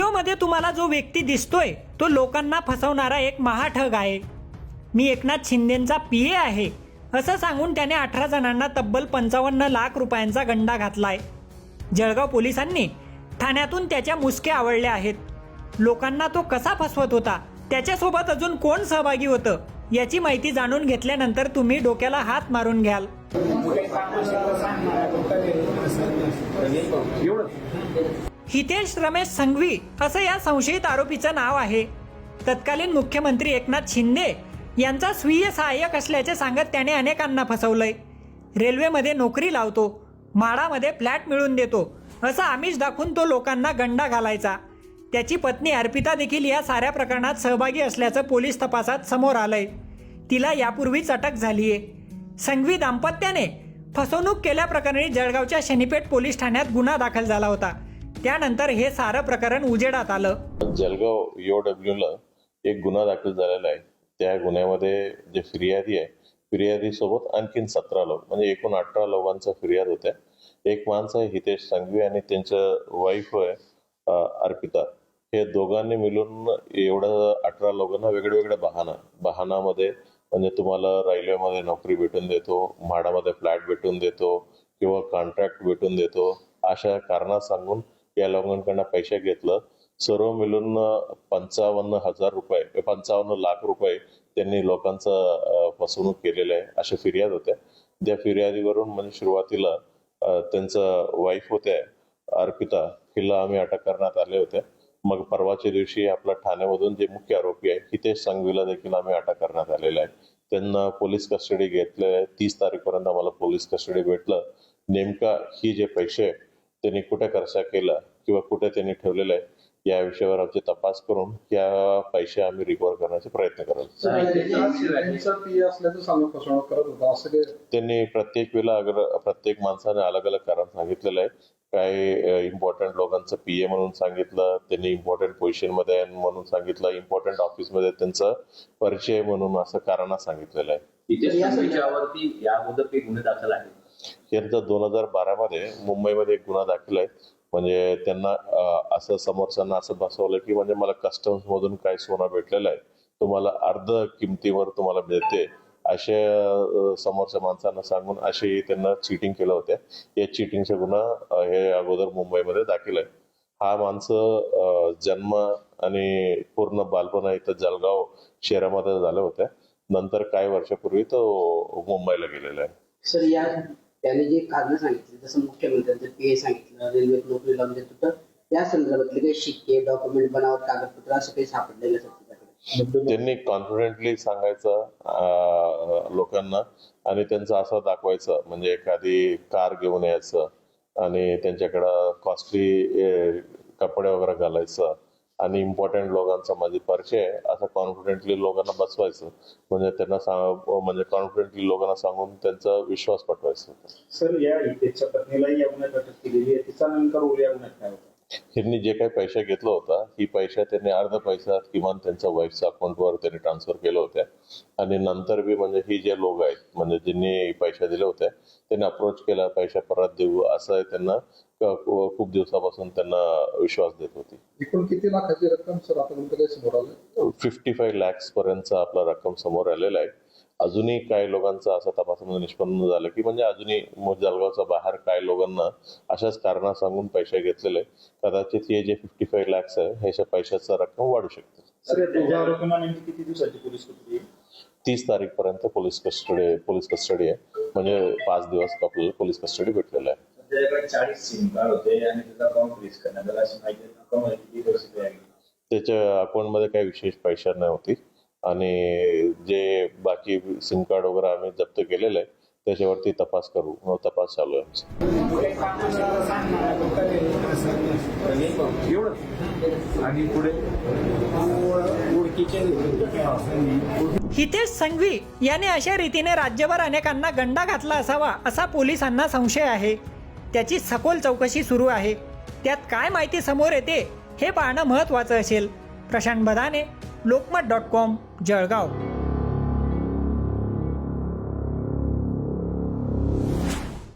व्हिडिओमध्ये तुम्हाला जो व्यक्ती दिसतोय तो लोकांना फसवणारा एक महाठग आहे. मी एकनाथ शिंदेचा पी ए आहे. असं सांगून त्याने अठरा जणांना तब्बल पंचावन्न लाख रुपयांचा गंडा घातलाय. जळगाव पोलिसांनी ठाण्यातून त्याच्या मुसके आवडल्या आहेत. लोकांना तो कसा फसवत होता? त्याच्यासोबत अजून कोण सहभागी होतं? याची माहिती जाणून घेतल्यानंतर तुम्ही डोक्याला हात मारून घ्याल. हितेश रमेश संघवी असं या संशयित आरोपीचं नाव आहे. तत्कालीन मुख्यमंत्री एकनाथ शिंदे यांचा स्वीय सहाय्यक असल्याचे सांगत त्याने अनेकांना फसवलंय. रेल्वेमध्ये नोकरी लावतो माळामध्ये फ्लॅट मिळवून देतो असं आमिष दाखवून तो लोकांना गंडा घालायचा. त्याची पत्नी अर्पिता देखील या साऱ्या प्रकरणात सहभागी असल्याचं पोलीस तपासात समोर आलंय. तिला यापूर्वीच अटक झालीये. संघवी दाम्पत्याने फसवणूक केल्याप्रकरणी जळगावच्या शनीपेठ पोलीस ठाण्यात गुन्हा दाखल झाला होता. त्यानंतर हे सारं प्रकरण उजेडात आलं. जळगाव डब्ल्यू ला एक गुन्हा दाखल झालेला आहे. त्या गुन्ह्यामध्ये जे फिर्यादी आहे फिर्यादी सोबत आणखीन सतरा लोक म्हणजे एकूण अठरा लोकांचा फिर्याद होत्या. एक माणसं आहे हितेश संघवी आणि त्यांचं वाईफ आहे अर्पिता. हे दोघांनी मिळून एवढं अठरा लोकांना वेगळ्या वेगळ्या बहाना बहानामध्ये म्हणजे तुम्हाला रेल्वेमध्ये नोकरी भेटून देतो म्हाडामध्ये फ्लॅट भेटून देतो किंवा कॉन्ट्रॅक्ट भेटून देतो अशा कारणा सांगून या लोकांकडनं पैसे घेतलं. सर्व मिळून पंचावन्न हजार रुपये पंचावन्न लाख रुपये त्यांनी लोकांचं फसवणूक केलेलं आहे अशा फिर्याद होत्या त्या फिर्यादीवरून म्हणजे सुरुवातीला त्यांचं वाईफ होत्या अर्पिता हिला आम्ही अटक करण्यात आले होते. मग परवाच्या दिवशी आपल्या ठाण्यामधून जे मुख्य आरोपी आहे हितेश संघवीला देखील आम्ही अटक करण्यात आलेला आहे. त्यांना पोलीस कस्टडी घेतले तीस तारीखपर्यंत आम्हाला पोलीस कस्टडी भेटलं. नेमका ही जे पैसे आहे, त्यांनी कुठे खर्च केला किंवा कुठे त्यांनी ठेवलेला आहे या विषयावर आमचे तपास करून या पैसे आम्ही रिकवर करण्याचे प्रयत्न कराल त्यांचा पी असल्याचं सांगून फसवणूक करत त्यांनी प्रत्येक वेळेला अगर प्रत्येक माणसाने अलग अलग कारण सांगितलेलं आहे. काही इम्पॉर्टंट लोकांचं पीए म्हणून सांगितलं त्यांनी इम्पॉर्टंट पोझिशनमध्ये आहे म्हणून सांगितलं इम्पॉर्टंट ऑफिसमध्ये त्यांचा परिचय म्हणून असं कारण सांगितलेलं आहे. गुन्हे दाखल आहेत? यानंतर दोन हजार बारा मध्ये मुंबईमध्ये एक गुन्हा दाखल आहे. म्हणजे त्यांना असं समोरच्यांना असं बसवलं की म्हणजे मला कस्टम्स मधून काय सोनं भेटलेलं आहे. तुम्हाला अर्ध किमतीवर तुम्हाला मिळते असे समोरच्या माणसांना सांगून असे त्यांना चिटिंग केलं होतं. या चिटिंगचा गुन्हा हे अगोदर मुंबईमध्ये दाखल आहे. हा माणसं जन्म आणि पूर्ण बालपणा इथं जळगाव शहरामध्ये झालं होत्या नंतर काही वर्षापूर्वी तो मुंबईला गेलेला आहे. सर या त्याने जे कारण सांगितले जसं मुख्यमंत्र्यांचं पी ए सांगितलं रेल्वेत नोकरी लावून देत होतं त्या संदर्भातले काही शिक्के डॉक्युमेंट बनावट कागदपत्र असं काही सापडलेलं त्यांनी कॉन्फिडेंटली सांगायचं लोकांना आणि त्यांचं असं दाखवायचं म्हणजे एखादी कार घेऊन यायचं आणि त्यांच्याकडं कॉस्टली कपडे वगैरे घालायचं. आणि इम्पॉर्टंट लोकांचा माझे परिचय असं कॉन्फिडेंटली लोकांना बसवायचं. म्हणजे त्यांना सांग म्हणजे कॉन्फिडेंटली लोकांना सांगून त्यांचा विश्वास पटवायचा. सर या हितेशच्या पत्नीलाही या गुन्ह्यात अटक केलेली आहे. तिचा नेमका रोल या गुन्ह्यात काय होता? ह्यांनी जे काही पैसे घेतला होता ही पैसा त्यांनी अर्धा पैसा किमान त्यांच्या वाईफच्या अकाउंटवर त्यांनी ट्रान्सफर केलं होत्या. आणि नंतर बी म्हणजे ही जे लोक आहेत म्हणजे ज्यांनी पैसे दिले होते त्यांनी अप्रोच केला पैसे परत देऊ असं त्यांना खूप दिवसापासून त्यांना विश्वास देत होती. एकूण किती लाखाची रक्कम सर काही समोर आलं? फिफ्टी फाईव्ह लॅक्स पर्यंतचा आपला रक्कम समोर आलेला आहे. अजूनही काही लोकांचं असं तपासामध्ये निष्पन्न झालं की म्हणजे अजूनही मग जळगावच्या बाहेर काही लोकांना अशाच कारणा सांगून पैसे घेतलेले कदाचित हे जे फिफ्टी फाईव्ह लॅक्स आहे ह्याच्या पैशाचा रक्कम वाढू शकते? तीस तारीख पर्यंत पोलीस कस्टडी पोलीस कस्टडी आहे म्हणजे पाच दिवस आपल्याला पोलीस कस्टडी भेटलेला आहे. त्याच्या अकाउंटमध्ये काही विशेष पैसे नाही होती. आणि जे बाकी सिम कार्ड वगैरे आम्ही जप्त केलेलं आहे त्याच्यावरती तपास करू. मग तपास चालू आहे हितेश संघवी याने अशा रीतीने राज्यभर अनेकांना गंडा घातला असावा असा पोलिसांना संशय आहे. त्याची सखोल चौकशी सुरू आहे. त्यात काय माहिती समोर येते हे पाहणं महत्त्वाचं असेल. Prashant Badane Lokmat dot com Jalgaon.